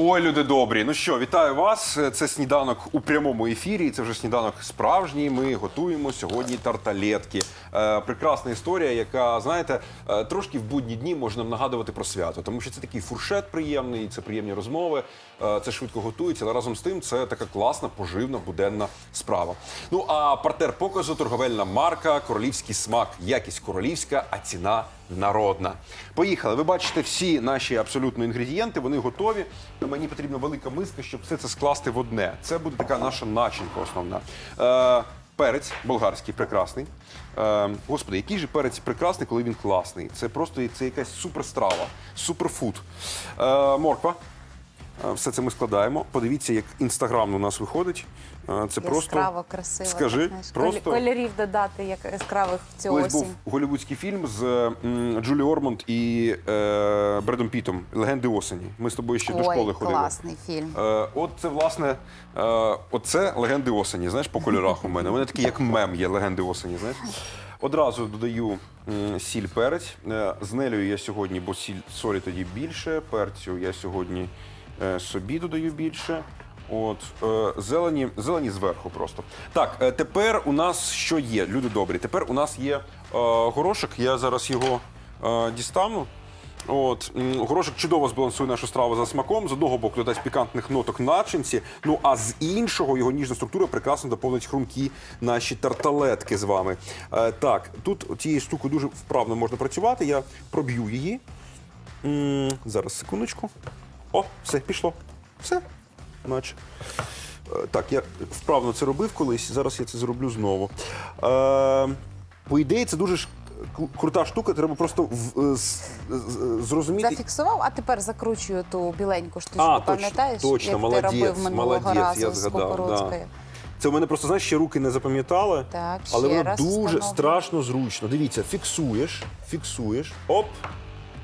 Ой, люди добрі. Ну що, вітаю вас. Це сніданок у прямому ефірі. Це вже сніданок справжній. Ми готуємо сьогодні тарталетки. Е, прекрасна історія, яка, знаєте, е, трошки в будні дні може нам нагадувати про свято, тому що це такий фуршет приємний, це приємні розмови, е, це швидко готується, але разом з тим це така класна, поживна, буденна справа. Ну а партнер показу торговельна марка Королівський смак. Якість королівська, а ціна народна. Поїхали. Ви бачите всі наші абсолютно інгредієнти, вони готові. Мені потрібна велика миска, щоб все це скласти в одне. Це буде така наша начинка основна. Е, перець болгарський, прекрасний. Е, господи, який же перець прекрасний, коли він класний. Це просто це якась суперстрава, суперфуд. Е, морква. Е, Все це ми складаємо. Подивіться, як інстаграм у нас виходить. Е, Це просто красиво. Скажи, так, просто- кольорів додати як яскравих в цю Колись був голівудський фільм з Джулі Ормонд і е, Бредом Пітом Легенди осені. Ми з тобою ще до школи Ой, ходили. класний фільм. Е, от це власне, е, оце легенди осені. Знаєш, по кольорах у мене. Мене такий як мем є легенди осені. Знаєш. Одразу додаю сіль перець. Е, з нелею я сьогодні, бо сіль солі тоді більше. Перцю я сьогодні собі додаю більше. От е, зелені, зелені зверху просто. Так, е, тепер у нас що є, люди добрі. Тепер у нас є е, горошок. Я зараз його е, дістану. От горошок чудово збалансує нашу страву за смаком. З одного боку додасть пікантних ноток начинці. Ну а з іншого його ніжна структура прекрасно доповнить хрумкі наші тарталетки з вами. Е, так, тут цією штукою дуже вправно можна працювати. Я проб'ю її. М, зараз секундочку. О, все, пішло. Все. Наче. Е, Так, я вправно це робив колись, зараз я це зроблю знову. Е, по ідеї, це дуже ж крута штука, треба просто в, е, з- з- зрозуміти. Зафіксував, а тепер закручую ту біленьку штучку, А, точно, пам'ятаєш, точно, як молодець, ти робив минулого молодець, разу я з згадав, кукурудзкою. Це в мене просто, знаєш, ще руки не запам'ятали. Але воно дуже встановлю. страшно зручно. Дивіться, фіксуєш, фіксуєш, оп,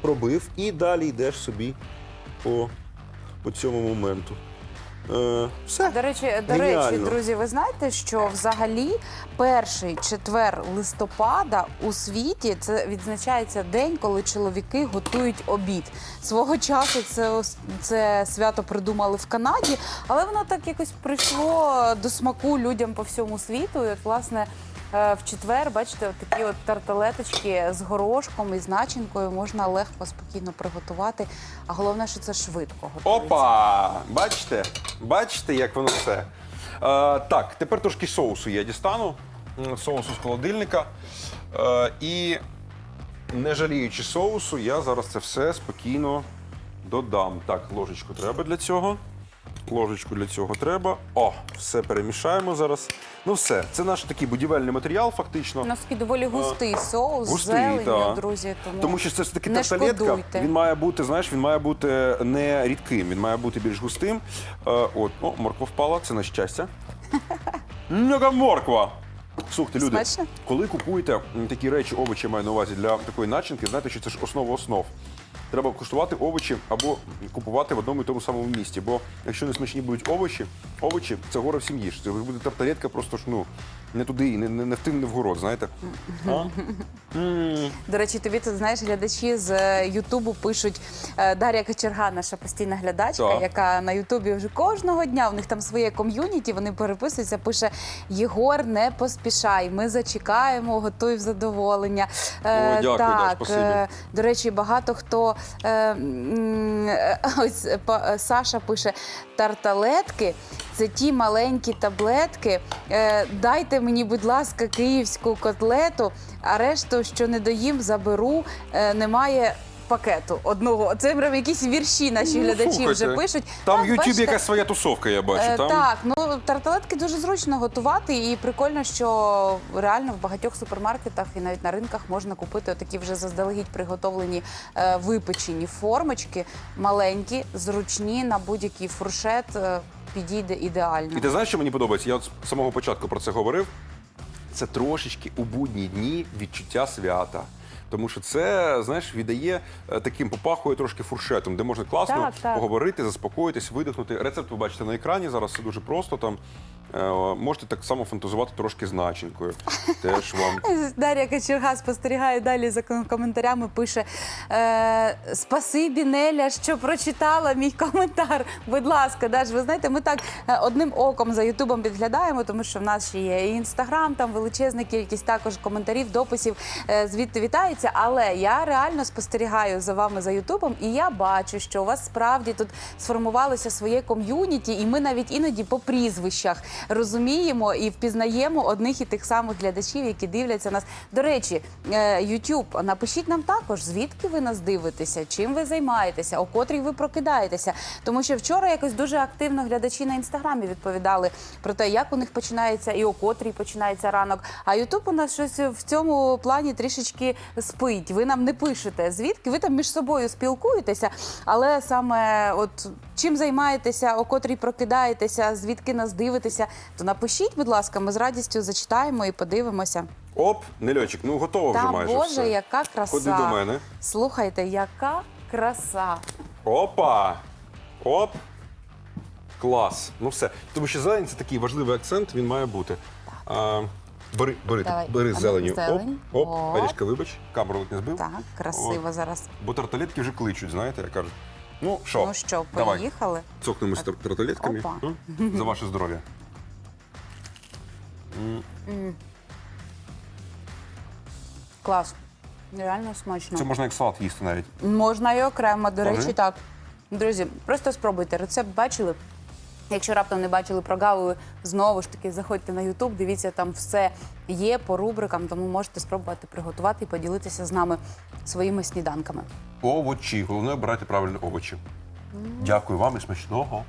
пробив, і далі йдеш собі по, по цьому моменту. Е, все. До речі, до речі, друзі, ви знаєте, що взагалі перший четвер листопада у світі це відзначається день, коли чоловіки готують обід. Свого часу це ос- це свято придумали в Канаді, але воно так якось прийшло до смаку людям по всьому світу. І от, власне. Е, В четвер, бачите, от такі от тарталеточки з горошком і з начинкою можна легко, спокійно приготувати. А головне, що це швидко готується. Опа! Бачите? Бачите, як воно все. Е, так, тепер трошки соусу я дістану. Соусу з холодильника. Е, і не жаліючи соусу, я зараз це все спокійно додам. Так, ложечку треба для цього. Ложечку для цього треба. О, все перемішаємо зараз. Ну все, це наш такий будівельний матеріал, фактично. У нас такий доволі густий соус Густий, з та. друзі. Тому, Тому що це таки не тарталетка. шкодуйте. Він має бути, знаєш, він має бути не рідким, він має бути більш густим. Е, от, о, морква впала, це на щастя. М, Яка морква! Слухайте, люди, Смачно? коли купуєте м, такі речі, овочі я маю на увазі для такої начинки, знаєте, що це ж основа основ. Треба куштувати овочі або купувати в одному і тому самому місці. Бо якщо не смачні будуть овочі, овочі це гора в сім'ї. Це буде тарталетка просто ж ну не туди, не, не, не в тим, не в город, знаєте. А? До речі, тобі тут знаєш, глядачі з е, Ютубу пишуть е, Дар'я Кочерга, наша постійна глядачка, Так. яка на Ютубі вже кожного дня. У них там своє ком'юніті. Вони переписуються. Пише Єгор, не поспішай. Ми зачекаємо, готуй в задоволення. Е, дякую, Даш, так, спасибі. е, до речі, багато хто ось е, па- е, Саша пише тарталетки. Це ті маленькі таблетки. Е, дайте мені, будь ласка, київську котлету, а решту, що не доїм, заберу. Е, немає пакету одного. Це прям якісь вірші наші Ну, глядачі слухайте, вже пишуть. Там в Ютубі бачите, якась своя тусовка, я бачу. Е, Там... Так, ну тарталетки дуже зручно готувати, і прикольно, що реально в багатьох супермаркетах і навіть на ринках можна купити такі вже заздалегідь приготовлені е, випечені формочки, маленькі, зручні на будь-який фуршет. е, Підійде ідеально. І ти знаєш, що мені подобається? Я от з самого початку про це говорив. Це трошечки у будні дні відчуття свята. Тому що це, знаєш, віддає е, таким попахує трошки фуршетом, де можна класно Так, так. поговорити, заспокоїтись, видихнути. Рецепт ви бачите на екрані. Зараз все дуже просто. Там Е, Можете так само фантазувати трошки з начинкою. Теж вам. Дар'я Кочерга спостерігає далі за ком- коментарями. Пише е, Спасибі, Неля, що прочитала мій коментар. Будь ласка, Даш, ви знаєте, ми так е, одним оком за Ютубом підглядаємо, тому що в нас ще є і інстаграм, там величезна кількість також коментарів, дописів е, звідти вітаються. Але я реально спостерігаю за вами за Ютубом, і я бачу, що у вас справді тут сформувалося своє ком'юніті, і ми навіть іноді по прізвищах розуміємо і впізнаємо одних і тих самих глядачів, які дивляться нас. До речі, е, YouTube, напишіть нам також, звідки ви нас дивитеся, чим ви займаєтеся, о котрій ви прокидаєтеся. Тому що вчора якось дуже активно глядачі на інстаграмі відповідали про те, як у них починається і о котрій починається ранок. А YouTube у нас щось в цьому плані трішечки спить. Ви нам не пишете, звідки ви там між собою спілкуєтеся, але саме от чим займаєтеся, о котрій прокидаєтеся, звідки нас дивитеся, то напишіть, будь ласка, ми з радістю зачитаємо і подивимося. Оп, Нельочик, ну готово вже Та майже. Боже, все. яка краса. Ходи до мене. Слухайте, яка краса. Опа! Оп! Клас. Ну все. Тому що зелень це такий важливий акцент, він має бути. А, бери, бери, Давай. бери А ну, зеленю. зелень. Оп, оп. Оп. Арічка, вибач, камеру не збив. Так, красиво зараз. Бо тарталетки вже кличуть, знаєте, як кажуть. Ну що, Ну що, давай, поїхали? цокнемо з тар- тарталетками. Опа. За ваше здоров'я. Клас. Реально смачно. Це можна як салат їсти навіть. Можна і окремо, до Ага. речі, так. Друзі, просто спробуйте. Рецепт бачили. Якщо раптом не бачили, прогавили, знову ж таки заходьте на Ютуб, дивіться, там все є по рубрикам, тому можете спробувати приготувати і поділитися з нами своїми сніданками. Овочі. Головне брати правильні овочі. Дякую вам і смачного.